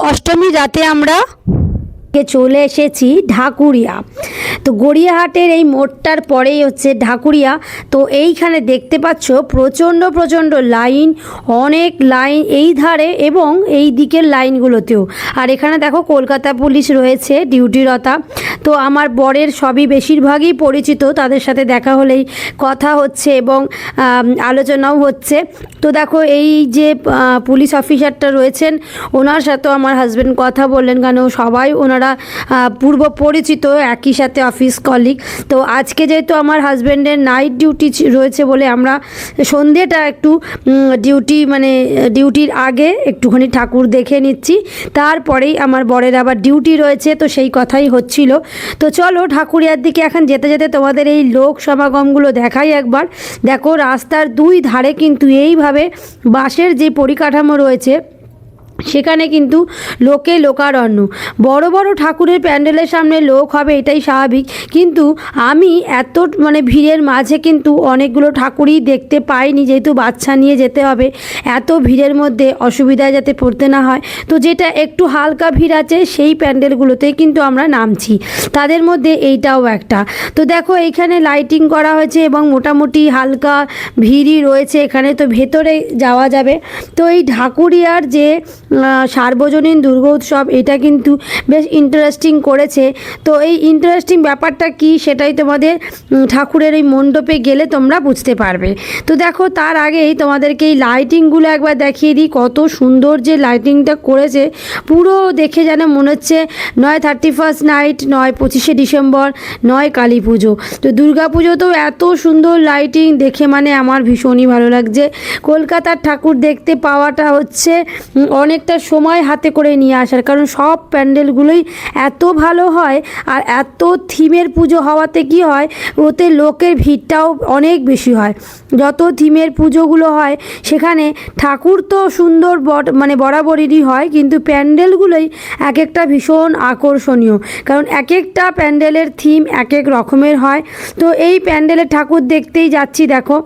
অষ্টমী রাতে আমরা চলে এসেছি ঢাকুরিয়া। তো গড়িয়াহাটের এই মোড়টার পরেই হচ্ছে ঢাকুরিয়া। তো এইখানে দেখতে পাচ্ছ প্রচণ্ড প্রচণ্ড লাইন, অনেক লাইন এই ধারে এবং এই দিকের লাইনগুলোতেও। আর এখানে দেখো কলকাতা পুলিশ রয়েছে, ডিউটিরতা। তো আমার বরের সবই বেশিরভাগই পরিচিত, তাদের সাথে দেখা হলেই কথা হচ্ছে এবং আলোচনাও হচ্ছে। তো দেখো এই যে পুলিশ অফিসারটা রয়েছেন, ওনার সাথেও আমার হাজব্যান্ড কথা বললেন কেন সবাই ওনারা আহ, পূর্ব পরিচিত একই সাথে অফিস কলিগ তো আজকে যেহেতু আমার হাজব্যান্ডের নাইট ডিউটি রয়েছে বলে আমরা সন্ধেটা একটু ডিউটি মানে ডিউটির আগে একটুখানি ঠাকুর দেখে নিচ্ছি। তারপরেই আমার বরের আবার ডিউটি রয়েছে তো সেই কথাই হচ্ছিল। তো চলো ঠাকুরিয়ার দিকে এখন যেতে যেতে তোমাদের এই লোক সমাগমগুলো দেখাই একবার। দেখো রাস্তার দুই ধারে কিন্তু এইভাবে বাঁশের যে পরিকাঠামো রয়েছে সেখানে কিন্তু লোকে লোকারণ্য। বড় বড় ঠাকুরের প্যান্ডেলের সামনে লোক হবে এটাই স্বাভাবিক। কিন্তু আমি এত মানে ভিড়ের মাঝে কিন্তু অনেকগুলো ঠাকুরই দেখতে পাইনি, যেহেতু বাচ্চা নিয়ে যেতে হবে। এত ভিড়ের মধ্যে অসুবিধায় যাতে পড়তে না হয়। তো যেটা একটু হালকা ভিড় আছে, সেই প্যান্ডেলগুলোতেই কিন্তু আমরা নামছি। তাদের মধ্যে এইটাও একটা। তো দেখো এইখানে লাইটিং করা হয়েছে এবং মোটামুটি হালকা ভিড়ই রয়েছে। এখানে তো ভেতরে যাওয়া যাবে। তো এই ঢাকুরিয়ার যে সার্বজনীন দুর্গোৎসব এটা কিন্তু বেশ ইন্টারেস্টিং করেছে। তো এই ইন্টারেস্টিং ব্যাপারটা কি সেটাই তোমাদের ঠাকুরের এই মণ্ডপে গেলে তোমরা বুঝতে পারবে। তো দেখো তার আগেই তোমাদেরকে এই লাইটিংগুলো একবার দেখিয়ে দিই কত সুন্দর যে লাইটিংটা করেছে। পুরো দেখে যেন মনে হচ্ছে নয় থার্টি ফার্স্ট নাইট নয় পঁচিশে ডিসেম্বর নয় কালী পুজো। তো দুর্গা পুজোতেও এত সুন্দর লাইটিং দেখে মানে আমার ভীষণই ভালো লাগছে। কলকাতার ঠাকুর দেখতে পাওয়াটা হচ্ছে উম, অনেকটা সময় হাতে করে নিয়ে আসার, কারণ সব প্যান্ডেলগুলোই এত ভালো হয় আর এত থিমের পুজো হওয়াতে কি হয়, ওতে লোকের ভিড়টাও অনেক বেশি হয়। যত থিমের পুজোগুলো হয়, সেখানে ঠাকুর তো সুন্দর বট মানে বরাবরেরই হয়, কিন্তু প্যান্ডেলগুলোই এক একটা ভীষণ আকর্ষণীয়। কারণ এক একটা প্যান্ডেলের থিম এক এক রকমের হয়। তো এই প্যান্ডেলের ঠাকুর দেখতেই যাচ্ছি, দেখো।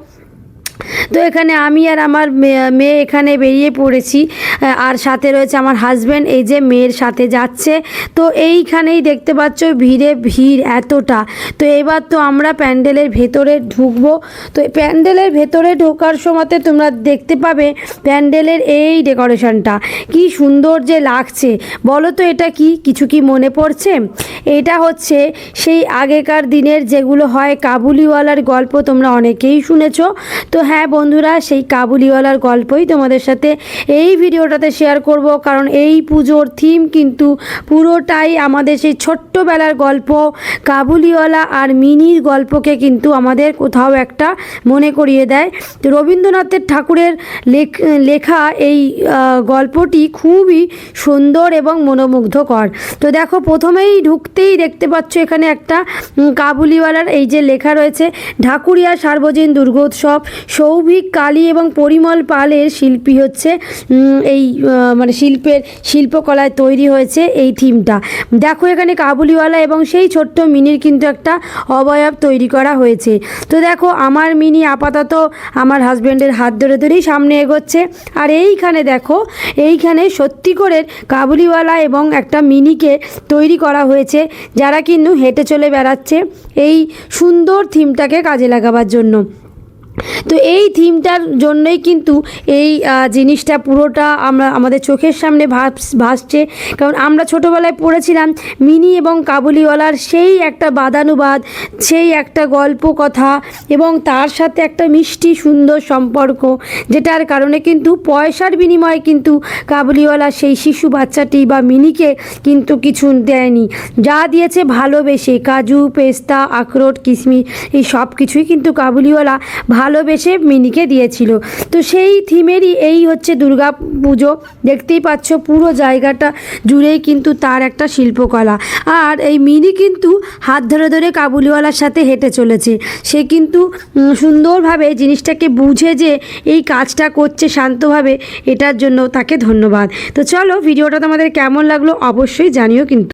তো এখানে আমি আর আমার মেয়ে এখানে বেরিয়ে পড়েছি। আর সাথে রয়েছে আমার হাজব্যান্ড এই যে মেয়ের সাথে যাচ্ছে। তো এইখানেই দেখতে পাচ্ছ ভিড়ে ভিড় এতটা। তো এবার তো আমরা প্যান্ডেলের ভেতরে ঢুকবো। তো প্যান্ডেলের ভেতরে ঢোকার সময়তে তোমরা দেখতে পাবে প্যান্ডেলের এই ডেকোরেশনটা। কি সুন্দর যে লাগছে। বলো তো এটা কি? কিছু কি মনে পড়ছে? এটা হচ্ছে সেই আগেকার দিনের যেগুলো হয় কাবুলিওয়ালার গল্প তোমরা অনেকেই শুনেছো। তো হ্যাঁ বন্ধুরা, সেই কাবুলিওয়ালার গল্পই তোমাদের সাথে এই ভিডিওটাতে শেয়ার করব। কারণ এই পুজোর থিম কিন্তু পুরোটাই আমাদের সেই ছোট্টবেলার গল্প, কাবুলিওয়ালা আর মিনির গল্পকে কিন্তু আমাদের কোথাও একটা মনে করিয়ে দেয়। তো রবীন্দ্রনাথের ঠাকুরের লেখ- এই গল্পটি খুবই সুন্দর এবং মনোমুগ্ধকর। তো দেখো, প্রথমেই ঢুকতেই দেখতে পাচ্ছ এখানে একটা কাবুলিওয়ালার এই যে লেখা রয়েছে, ঢাকুরিয়া সার্বজনীন দুর্গোৎসব সৌভিক কালী এবং পরিমল পালের শিল্পী হচ্ছে এই মানে শিল্পের শিল্পকলায় তৈরি হয়েছে এই থিমটা। দেখো এখানে কাবুলিওয়ালা এবং সেই ছোট্ট মিনির কিন্তু একটা অবয়ব তৈরি করা হয়েছে। তো দেখো, আমার মিনি আপাতত আমার হাজব্যান্ডের হাত ধরে ধরেই সামনে এগোচ্ছে। আর এইখানে দেখো, এইখানে সত্যি করে কাবুলিওয়ালা এবং একটা মিনিকে তৈরি করা হয়েছে, যারা কিন্তু হেঁটে চলে বেড়াচ্ছে এই সুন্দর থিমটাকে কাজে লাগাবার জন্য। তো এই থিমটার জন্যই কিন্তু এই জিনিসটা পুরোটা আমরা আমাদের চোখের সামনে ভাস, ভাসছে। কারণ আমরা ছোটোবেলায় পড়েছিলাম মিনি এবং কাবুলিওয়ালার সেই একটা বাদানুবাদ, সেই একটা গল্প কথা এবং তার সাথে একটা মিষ্টি সুন্দর সম্পর্ক, যেটার কারণে কিন্তু পয়সার বিনিময়ে কিন্তু কাবুলিওয়ালা সেই শিশু বাচ্চাটি বা মিনিকে কিন্তু কিছু দেয়নি। যা দিয়েছে ভালোবেসে, কাজু, পেস্তা, আখরোট, কিশমিশ, এই সব কিছুই কিন্তু কাবুলিওয়ালা ভালোবেসে মিনিকে দিয়েছিল। তো সেই থিমেরই এই হচ্ছে দুর্গা পুজো। দেখতেই পাচ্ছ পুরো জায়গাটা জুড়েই কিন্তু তার একটা শিল্পকলা। আর এই মিনি কিন্তু হাত ধরে ধরে কাবুলিওয়ালার সাথে হেঁটে চলেছে। সে কিন্তু সুন্দরভাবে জিনিসটাকে বুঝে যে এই কাজটা করছে শান্তভাবে, এটার জন্য তাকে ধন্যবাদ। তো চলো, ভিডিওটা তোমাদের কেমন লাগল অবশ্যই জানিও কিন্তু।